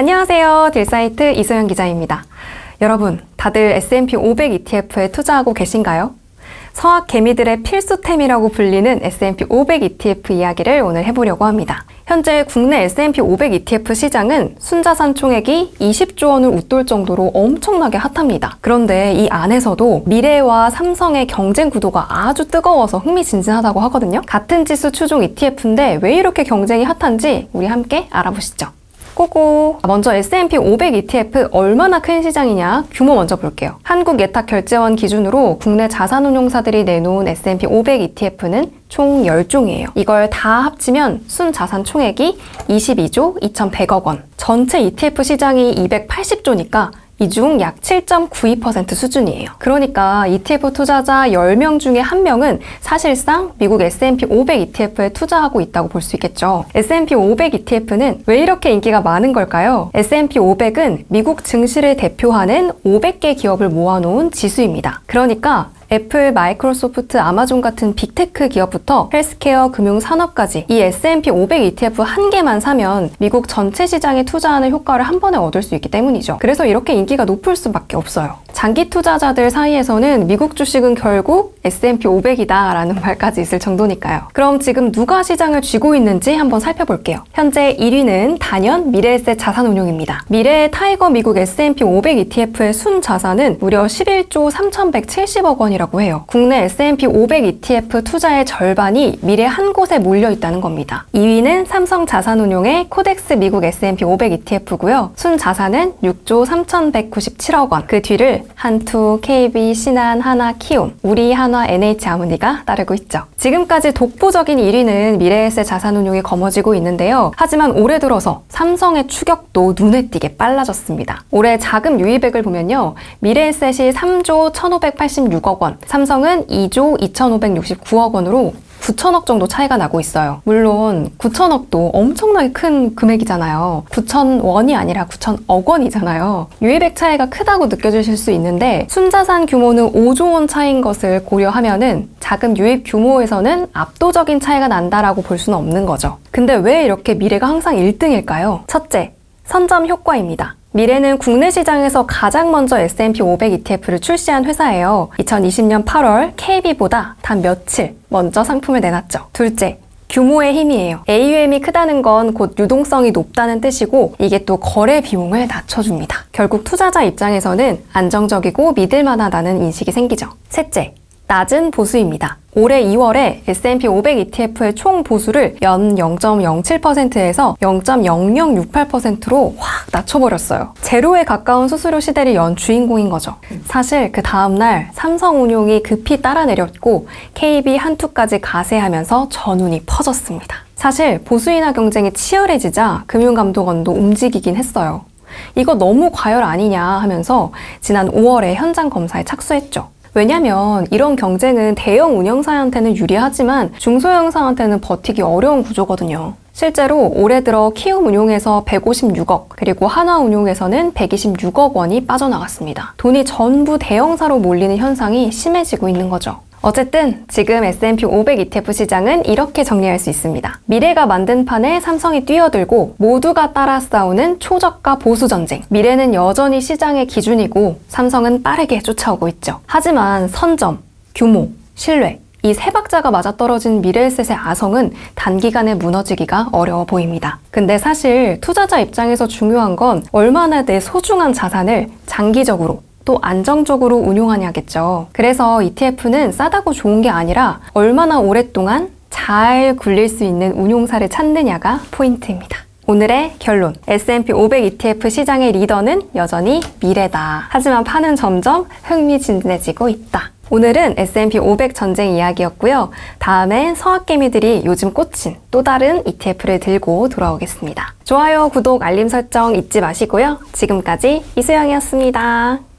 안녕하세요. 딜사이트 이소영 기자입니다. 여러분, 다들 S&P 500 ETF에 투자하고 계신가요? 서학 개미들의 필수템이라고 불리는 S&P 500 ETF 이야기를 오늘 해보려고 합니다. 현재 국내 S&P 500 ETF 시장은 순자산 총액이 20조 원을 웃돌 정도로 엄청나게 핫합니다. 그런데 이 안에서도 미래와 삼성의 경쟁 구도가 아주 뜨거워서 흥미진진하다고 하거든요. 같은 지수 추종 ETF인데 왜 이렇게 경쟁이 핫한지 우리 함께 알아보시죠. 고고. 먼저 S&P 500 ETF 얼마나 큰 시장이냐 규모 먼저 볼게요. 한국예탁결제원 기준으로 국내 자산운용사들이 내놓은 S&P 500 ETF는 총 10종이에요. 이걸 다 합치면 순 자산 총액이 22조 2,100억 원. 전체 ETF 시장이 280조니까 이 중 약 7.92% 수준이에요. 그러니까 ETF 투자자 10명 중에 1명은 사실상 미국 S&P 500 ETF에 투자하고 있다고 볼 수 있겠죠. S&P 500 ETF는 왜 이렇게 인기가 많은 걸까요? S&P 500은 미국 증시를 대표하는 500개 기업을 모아놓은 지수입니다. 그러니까 애플, 마이크로소프트, 아마존 같은 빅테크 기업부터 헬스케어, 금융 산업까지 이 S&P 500 ETF 한 개만 사면 미국 전체 시장에 투자하는 효과를 한 번에 얻을 수 있기 때문이죠. 그래서 이렇게 인기가 높을 수밖에 없어요. 장기 투자자들 사이에서는 미국 주식은 결국 S&P 500이다라는 말까지 있을 정도니까요. 그럼 지금 누가 시장을 쥐고 있는지 한번 살펴볼게요. 현재 1위는 단연 미래에셋 자산운용입니다. 미래의 타이거 미국 S&P 500 ETF의 순 자산은 무려 11조 3,170억 원이라고 해요. 국내 S&P 500 ETF 투자의 절반이 미래 한 곳에 몰려 있다는 겁니다. 2위는 삼성 자산운용의 코덱스 미국 S&P 500 ETF고요. 순 자산은 6조 3,197억 원. 그 뒤를 한투, KB, 신한, 하나, 키움, 우리, 한화, NH 아무니가 따르고 있죠. 지금까지 독보적인 1위는 미래에셋 자산운용이 거머쥐고 있는데요. 하지만 올해 들어서 삼성의 추격도 눈에 띄게 빨라졌습니다. 올해 자금 유입액을 보면요. 미래에셋이 3조 1,586억 원, 삼성은 2조 2,569억 원으로 9천억 정도 차이가 나고 있어요. 물론 9천억도 엄청나게 큰 금액이잖아요. 9천 원이 아니라 9천억 원이잖아요. 유입액 차이가 크다고 느껴지실 수 있는데 순자산 규모는 5조 원 차이인 것을 고려하면은 자금 유입 규모에서는 압도적인 차이가 난다라고 볼 수는 없는 거죠. 근데 왜 이렇게 미래가 항상 1등일까요? 첫째, 선점 효과입니다. 미래는 국내 시장에서 가장 먼저 S&P 500 ETF를 출시한 회사예요. 2020년 8월 KB보다 단 며칠 먼저 상품을 내놨죠. 둘째, 규모의 힘이에요. AUM이 크다는 건 곧 유동성이 높다는 뜻이고 이게 또 거래 비용을 낮춰줍니다. 결국 투자자 입장에서는 안정적이고 믿을 만하다는 인식이 생기죠. 셋째, 낮은 보수입니다. 올해 2월에 S&P 500 ETF의 총 보수를 연 0.07%에서 0.0068%로 확 낮춰버렸어요. 제로에 가까운 수수료 시대를 연 주인공인 거죠. 사실 그 다음날 삼성운용이 급히 따라 내렸고 KB 한투까지 가세하면서 전운이 퍼졌습니다. 사실 보수 인하 경쟁이 치열해지자 금융감독원도 움직이긴 했어요. 이거 너무 과열 아니냐 하면서 지난 5월에 현장 검사에 착수했죠. 왜냐면 이런 경쟁은 대형 운영사한테는 유리하지만 중소형사한테는 버티기 어려운 구조거든요. 실제로 올해 들어 키움 운용에서 156억, 그리고 한화 운용에서는 126억 원이 빠져나갔습니다. 돈이 전부 대형사로 몰리는 현상이 심해지고 있는 거죠. 어쨌든 지금 S&P 500 ETF 시장은 이렇게 정리할 수 있습니다. 미래가 만든 판에 삼성이 뛰어들고 모두가 따라 싸우는 초저가 보수 전쟁. 미래는 여전히 시장의 기준이고 삼성은 빠르게 쫓아오고 있죠. 하지만 선점, 규모, 신뢰 이세 박자가 맞아떨어진 미래에셋의 아성은 단기간에 무너지기가 어려워 보입니다. 근데 사실 투자자 입장에서 중요한 건 얼마나 내 소중한 자산을 장기적으로 또 안정적으로 운용하냐겠죠. 그래서 ETF는 싸다고 좋은 게 아니라 얼마나 오랫동안 잘 굴릴 수 있는 운용사를 찾느냐가 포인트입니다. 오늘의 결론. S&P 500 ETF 시장의 리더는 여전히 미래다. 하지만 파는 점점 흥미진진해지고 있다. 오늘은 S&P 500 전쟁 이야기였고요. 다음엔 서학개미들이 요즘 꽂힌 또 다른 ETF를 들고 돌아오겠습니다. 좋아요, 구독, 알림 설정 잊지 마시고요. 지금까지 이수영이었습니다.